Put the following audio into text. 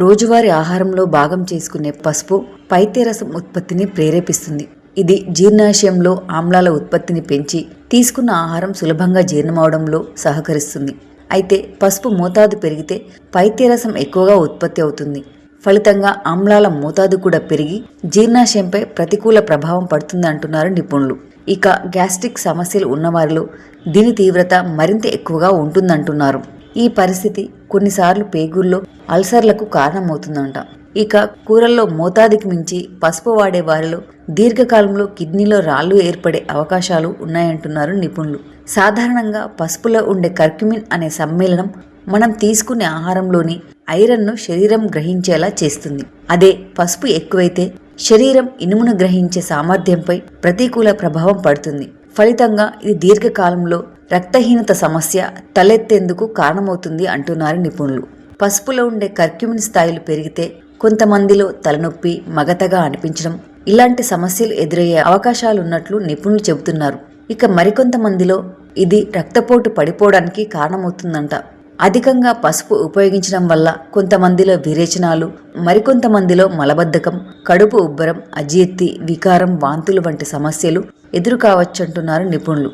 రోజువారీ ఆహారంలో భాగం చేసుకునే పసుపు పైత్యరసం ఉత్పత్తిని ప్రేరేపిస్తుంది. ఇది జీర్ణాశయంలో ఆమ్లాల ఉత్పత్తిని పెంచి తీసుకున్న ఆహారం సులభంగా జీర్ణమవడంలో సహకరిస్తుంది. అయితే పసుపు మోతాదు పెరిగితే పైత్యరసం ఎక్కువగా ఉత్పత్తి అవుతుంది. ఫలితంగా ఆమ్లాల మోతాదు కూడా పెరిగి జీర్ణాశయంపై ప్రతికూల ప్రభావం పడుతుంది అంటున్నారు నిపుణులు. ఇక గ్యాస్ట్రిక్ సమస్యలు ఉన్నవారిలో దీని తీవ్రత మరింత ఎక్కువగా ఉంటుందంటున్నారు. ఈ పరిస్థితి కొన్నిసార్లు పేగుల్లో అల్సర్లకు కారణమవుతుందంట. ఇక కూరల్లో మోతాదుకి మించి పసుపు వాడే వారిలో దీర్ఘకాలంలో కిడ్నీలో రాళ్ళు ఏర్పడే అవకాశాలు ఉన్నాయంటున్నారు నిపుణులు. సాధారణంగా పసుపులో ఉండే కర్క్యుమిన్ అనే సమ్మేళనం మనం తీసుకునే ఆహారంలోని ఐరన్ను శరీరం గ్రహించేలా చేస్తుంది. అదే పసుపు ఎక్కువైతే శరీరం ఇనుమును గ్రహించే సామర్థ్యంపై ప్రతికూల ప్రభావం పడుతుంది. ఫలితంగా ఇది దీర్ఘకాలంలో రక్తహీనత సమస్య తలెత్తేందుకు కారణమవుతుంది అంటున్నారు నిపుణులు. పసుపులో ఉండే కర్క్యూమిన్ స్థాయిలు పెరిగితే కొంతమందిలో తలనొప్పి మగతగా అనిపించడం ఇలాంటి సమస్యలు ఎదురయ్యే అవకాశాలున్నట్లు నిపుణులు చెబుతున్నారు. ఇక మరికొంతమందిలో ఇది రక్తపోటు పడిపోవడానికి కారణమవుతుందంట. అధికంగా పసుపు ఉపయోగించడం వల్ల కొంతమందిలో విరేచనాలు మరికొంతమందిలో మలబద్ధకం కడుపు ఉబ్బరం అజీర్తి వికారం వాంతులు వంటి సమస్యలు ఎదురు కావచ్చంటున్నారు నిపుణులు.